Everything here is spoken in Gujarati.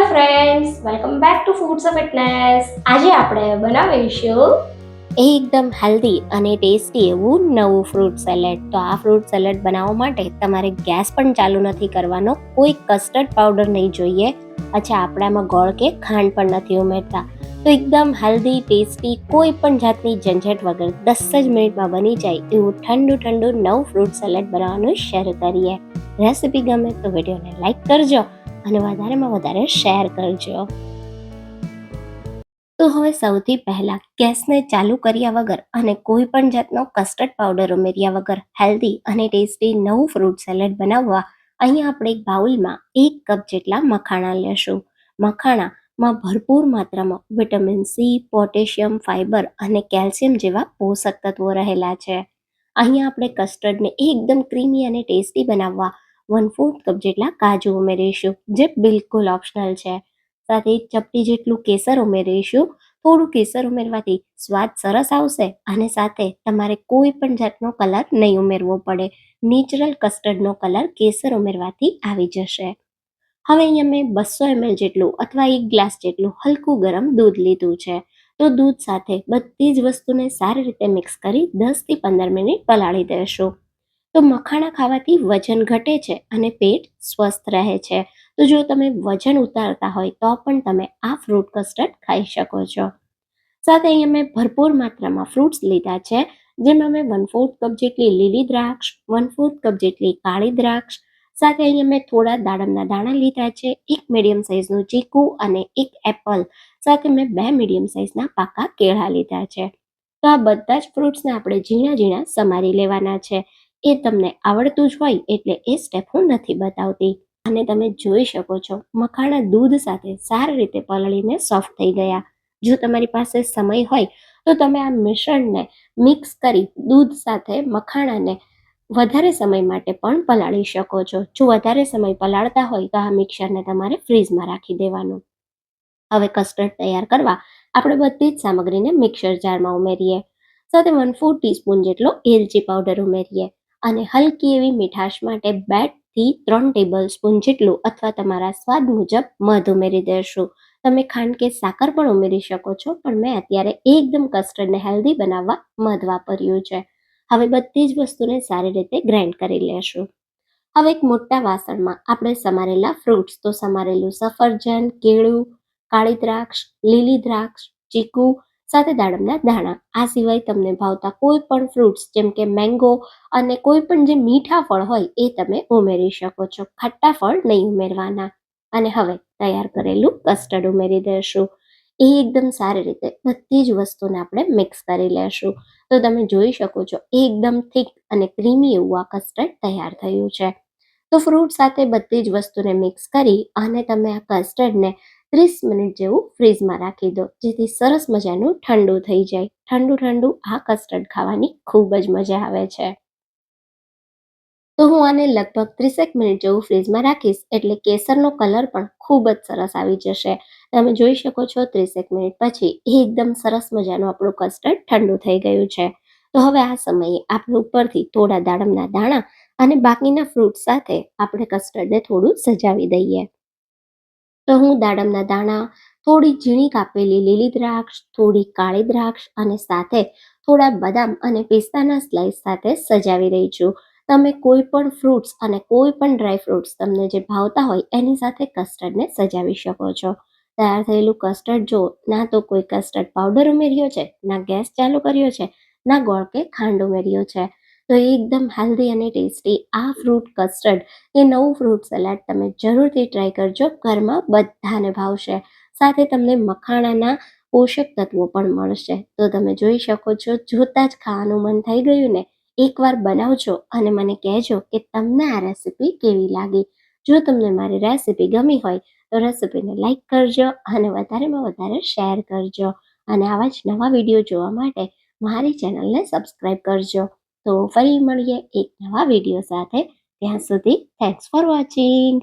Back to foods of fitness આજે આપણે બનાવીશું એકદમ હેલ્ધી અને ટેસ્ટી એવું નવું ફ્રૂટ સેલેડ તો આ ફ્રૂટ સેલેડ બનાવવા માટે તમારે ગેસ પણ ચાલુ નથી કરવાનો. કોઈ કસ્ટર્ડ પાવડર નહીં જોઈએ. અચ્છા, આપણામાં ગોળ કે ખાંડ પણ નથી ઉમેરતા. તો એકદમ હેલ્ધી ટેસ્ટી કોઈ પણ જાતની ઝંઝટ વગર દસ જ મિનિટમાં બની જાય એવું ઠંડુ ઠંડુ નવું ફ્રૂટ સેલેડ બનાવવાનું શરૂ કરીએ. રેસીપી ગમે તો વિડીયોને લાઈક કરજો. અને વધારેમાં વધારે શેર કરજો. તો હવે સૌથી પહેલા ગેસને ચાલુ કર્યા વગર અને કોઈ પણ જાતનો કસ્ટર્ડ પાવડર ઉમેર્યા વગર હેલ્ધી અને ટેસ્ટી નવું ફ્રૂટ સેલેડ બનાવવા, અહીંયા આપણે એક બાઉલમાં એક કપ જેટલા મખાણા લેશું. મખાણામાં ભરપૂર માત્રામાં વિટામિન સી પોટેશિયમ ફાઇબર અને કેલ્શિયમ જેવા પોષક તત્વો રહેલા છે. અહીંયા આપણે કસ્ટર્ડને એકદમ ક્રીમી અને ટેસ્ટી બનાવવા વન ફોર્થ કપ જેટલા કાજુ ઉમેરીશું, જે બિલકુલ ઓપ્શનલ છે. સાથે ચપટી જેટલું કેસર ઉમેરીશું. થોડું કેસર ઉમેરવાથી સ્વાદ સરસ આવશે અને સાથે તમારે કોઈ પણ જાતનો કલર નહીં ઉમેરવો પડે. નેચરલ કસ્ટર્ડનો કલર કેસર ઉમેરવાથી આવી જશે. હવે અહીંયા મેં બસો એમએલ જેટલું અથવા એક ગ્લાસ જેટલું હલકું ગરમ દૂધ લીધું છે. તો દૂધ સાથે બધી જ વસ્તુને સારી રીતે મિક્સ કરી દસથી પંદર મિનિટ પલાળી દેશું. તો મખાણા ખાવાથી વજન ઘટે છે અને પેટ સ્વસ્થ રહે છે. તો જો તમે વજન ઉતારતા હોય તો પણ તમે આ ફ્રૂટ કસ્ટર્ડ ખાઈ શકો છો. સાથે અહીંયા મેં ભરપૂર માત્રામાં ફ્રૂટ્સ લીધા છે. જેમાં મેં વન ફોર્થ કપ જેટલી લીલી દ્રાક્ષ વન ફોર્થ કપ જેટલી કાળી દ્રાક્ષ, સાથે અહીંયા મેં થોડા દાડમના દાણા લીધા છે, એક મીડિયમ સાઇઝનું ચીકુ અને એક એપલ સાથે મેં બે મીડિયમ સાઇઝના પાકા કેળા લીધા છે. તો આ બધા જ ફ્રૂટ્સને આપણે ઝીણા ઝીણા સમારી લેવાના છે. એ તમને આવડતું જ હોય એટલે એ સ્ટેપ હું નથી બતાવતી. અને તમે જોઈ શકો છો. મખાણા દૂધ સાથે સારી રીતે પલળીને સોફ્ટ થઈ ગયા. જો તમારી પાસે સમય હોય, તો તમે આ મિશ્રણને મિક્સ કરી દૂધ સાથે મખાણાને વધારે સમય માટે પણ પલાળી શકો છો. જો વધારે સમય પલાળતા હોય, તો આ મિક્સરને તમારે ફ્રીઝમાં રાખી દેવાનું. હવે કસ્ટર્ડ તૈયાર કરવા આપણે બધી જ સામગ્રીને મિક્સર જારમાં ઉમેરીએ. સાથે વન ફોર ટીસ્પૂન જેટલો એલચી પાવડર ઉમેરીએ. અને હલકી એવી મીઠાશ માટે બે ત્રણ ટેબલ સ્પૂન જેટલું અથવા તમારા સ્વાદ મુજબ મધ ઉમેરી દેશું. તમે ખાંડ કે સાકર પણ ઉમેરી શકો છો, પણ મેં અત્યારે એકદમ કસ્ટર્ડને હેલ્ધી બનાવવા મધ વાપર્યું છે. હવે બધી જ વસ્તુને સારી રીતે ગ્રાઇન્ડ કરી લેશું. હવે એક મોટા વાસણમાં આપણે સમારેલા ફ્રૂટ્સ તો સમારેલું સફરજન, કેળું, કાળી દ્રાક્ષ, લીલી દ્રાક્ષ, ચીકુ સાથે દાડમના દાણા. આ સિવાય તમને ભાવતા કોઈ પણ ફ્રૂટ્સ જેમ કે મેંગો અને કોઈ પણ જે મીઠા ફળ હોય એ તમે ઉમેરી શકો છો. ખટ્ટા ફળ નહીં ઉમેરવાના. અને હવે તૈયાર કરેલું કસ્ટર્ડ ઉમેરી દઈશું. એ એકદમ સારી રીતે બધી જ વસ્તુને આપણે મિક્સ કરી લેશું. તો તમે જોઈ શકો છો એકદમ થીક અને ક્રીમી એવું આ કસ્ટર્ડ તૈયાર થયું છે. તો ફ્રૂટ સાથે બધી જ વસ્તુને મિક્સ કરી અને તમે આ કસ્ટર્ડને ત્રીસ મિનિટ જેવું ફ્રીઝમાં રાખી દો, જેથી સરસ મજાનું ઠંડુ થઈ જાય. ઠંડુ ઠંડુ આ કસ્ટર્ડ ખાવાની ખૂબ જ મજા આવે છે. તો હું આને લગભગ ત્રીસેક મિનિટ જેવું ફ્રીઝમાં રાખીશ, એટલે કેસરનો કલર પણ ખૂબ જ સરસ આવી જશે. તમે જોઈ શકો છો ત્રીસેક મિનિટ પછી એકદમ સરસ મજાનું આપણું કસ્ટર્ડ ઠંડુ થઈ ગયું છે. તો હવે આ સમયે આપણે ઉપરથી થોડા દાડમના દાણા અને બાકીના ફ્રૂટ સાથે આપણે કસ્ટર્ડને થોડું સજાવી દઈએ. તો હું દાડમના દાણા, થોડી ઝીણી કાપેલી લીલી દ્રાક્ષ, થોડી કાળી દ્રાક્ષ અને સાથે થોડા બદામ અને પિસ્તાના સ્લાઇસ સાથે સજાવી રહી છું. તમે કોઈ પણ ફ્રૂટ્સ અને કોઈ પણ ડ્રાય ફ્રૂટ્સ તમને જે ભાવતા હોય એની સાથે કસ્ટર્ડને સજાવી શકો છો. તૈયાર થયેલું કસ્ટર્ડ જો ના તો કોઈ કસ્ટર્ડ પાવડર ઉમેર્યો છે, ના ગેસ ચાલુ કર્યો છે, ના ગોળ કે ખાંડ ઉમેર્યો છે. તો એકદમ હેલ્ધી અને ટેસ્ટી આ ફ્રૂટ કસ્ટર્ડ એ નવું ફ્રૂટ સલાડ તમે જરૂરથી ટ્રાય કરજો. ઘરમાં બધાને ભાવશે. સાથે તમને મખાણાના પોષક તત્વો પણ મળશે. તો તમે જોઈ શકો છો, જોતાં જ ખાવાનું મન થઈ ગયું ને, એકવાર બનાવજો અને મને કહેજો કે તમને આ રેસિપી કેવી લાગી. જો તમને મારી રેસિપી ગમી હોય, તો રેસીપીને લાઈક કરજો અને વધારેમાં વધારે શેર કરજો. અને આવા જ નવા વીડિયો જોવા માટે મારી ચેનલને સબસ્ક્રાઈબ કરજો. તો ફરી મળીએ એક નવા વીડિયો સાથે. ત્યાં સુધી થેન્ક્સ ફોર વોચિંગ